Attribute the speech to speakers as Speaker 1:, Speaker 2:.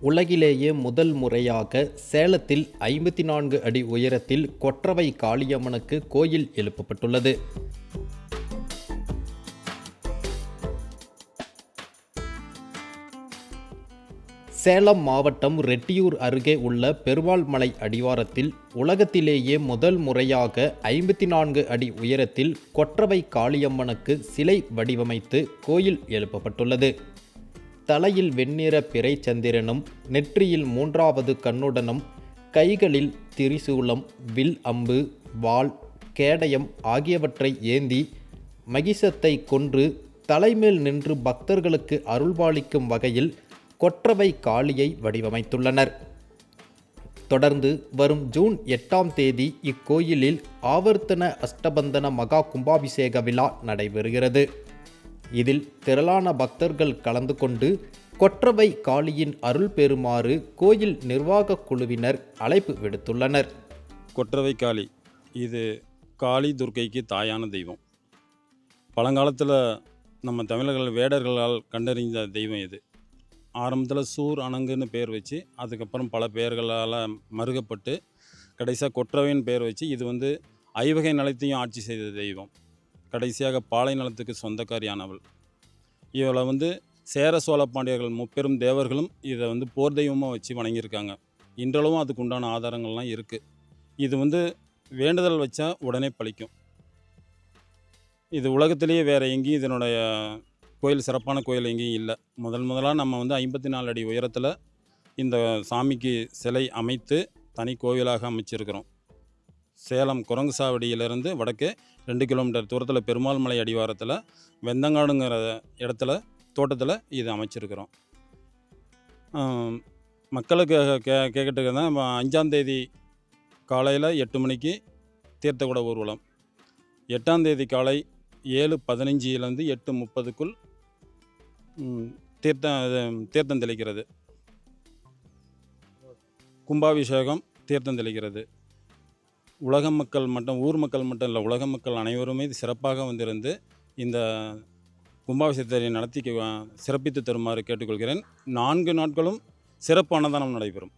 Speaker 1: உலகிலேயே முதல் முறையாக சேலத்தில் ஐம்பத்தி நான்கு அடி உயரத்தில் கொற்றவை காளியம்மனுக்கு கோயில் எழுப்பப்பட்டுள்ளது. சேலம் மாவட்டம் ரெட்டியூர் அருகே உள்ள பெருமாள்மலை அடிவாரத்தில் உலகத்திலேயே முதல் முறையாக ஐம்பத்தி நான்கு அடி உயரத்தில் கொற்றவை காளியம்மனுக்கு சிலை வடிவமைத்து கோயில் எழுப்பப்பட்டுள்ளது. தலையில் வெண்ணிற பிறை சந்திரனும் நெற்றியில் மூன்றாவது கண்ணுடனும் கைகளில் திரிசூலம் வில் அம்பு வாள் கேடயம் ஆகியவற்றை ஏந்தி மகிஷத்தை கொன்று தலைமேல் நின்று பக்தர்களுக்கு அருள்பாலிக்கும் வகையில் கொற்றவை காளியை வடிவமைத்துள்ளனர். தொடர்ந்து வரும் ஜூன் எட்டாம் தேதி இக்கோயிலில் ஆவர்த்தன அஷ்டபந்தன மகா கும்பாபிஷேக விழா நடைபெறுகிறது. இதில் திரளான பக்தர்கள் கலந்து கொண்டு கொற்றவை காளியின் அருள் பெறுமாறு கோயில் நிர்வாகக் குழுவினர் அழைப்பு விடுத்துள்ளனர்.
Speaker 2: கொற்றவை காளி இது காளி துர்க்கைக்கு தாயான தெய்வம். பழங்காலத்தில் நம்ம தமிழர்கள் வேடர்களால் கண்டறிந்த தெய்வம் இது. ஆரம்பத்தில் சூர் அணங்குன்னு பேர் வச்சு அதுக்கப்புறம் பல பெயர்களால் மறுகப்பட்டு கடைசியாக கொற்றவைன்னு பேர் வச்சு இது வந்து ஐவகை நிலத்தையும் ஆட்சி செய்த தெய்வம். கடைசியாக பாலைநலத்துக்கு சொந்தக்காரியானவள். இவளை வந்து சேர சோழ பாண்டியர்கள் முப்பெரும் தேவர்களும் இதை வந்து போர் தெய்வமாக வச்சு வணங்கியிருக்காங்க. இன்றளவும் அதுக்கு உண்டான ஆதாரங்கள்லாம் இருக்குது இது வந்து வேண்டுதல் வச்சா உடனே பழிக்கும். இது உலகத்திலேயே வேறு எங்கேயும் இதனுடைய கோயில் சிறப்பான கோயில் எங்கேயும் இல்லை. முதல் முதலாக நம்ம வந்து ஐம்பத்தி நாலு அடி உயரத்தில் இந்த சாமிக்கு சிலை அமைத்து தனி கோவிலாக அமைச்சிருக்கிறோம். சேலம் குரங்குசாவடியிலிருந்து வடக்கே ரெண்டு கிலோமீட்டர் தூரத்தில் பெருமாள் மலை அடிவாரத்தில் வெந்தங்காடுங்கிற இடத்துல தோட்டத்தில் இது அமைச்சிருக்கிறோம். மக்களுக்கு கே கேட்கட்டுக்கு தான் அஞ்சாந்தேதி காலையில் எட்டு மணிக்கு தீர்த்தகுட ஊர்வலம். எட்டாந்தேதி காலை ஏழு பதினஞ்சிலேருந்து எட்டு முப்பதுக்குள் தீர்த்தம் தீர்த்தம் தெளிக்கிறது. கும்பாபிஷேகம் தீர்த்தம் தெளிக்கிறது. உலக மக்கள் மட்டும் ஊர் மக்கள் மட்டும் இல்லை உலக மக்கள் அனைவருமே இது சிறப்பாக வந்திருந்து இந்த கும்பாபிஷேகத்தை நடத்தி சிறப்பித்து தருமாறு கேட்டுக்கொள்கிறேன். நான்கு நாட்களும் சிறப்பு அன்னதானம் நடைபெறும்.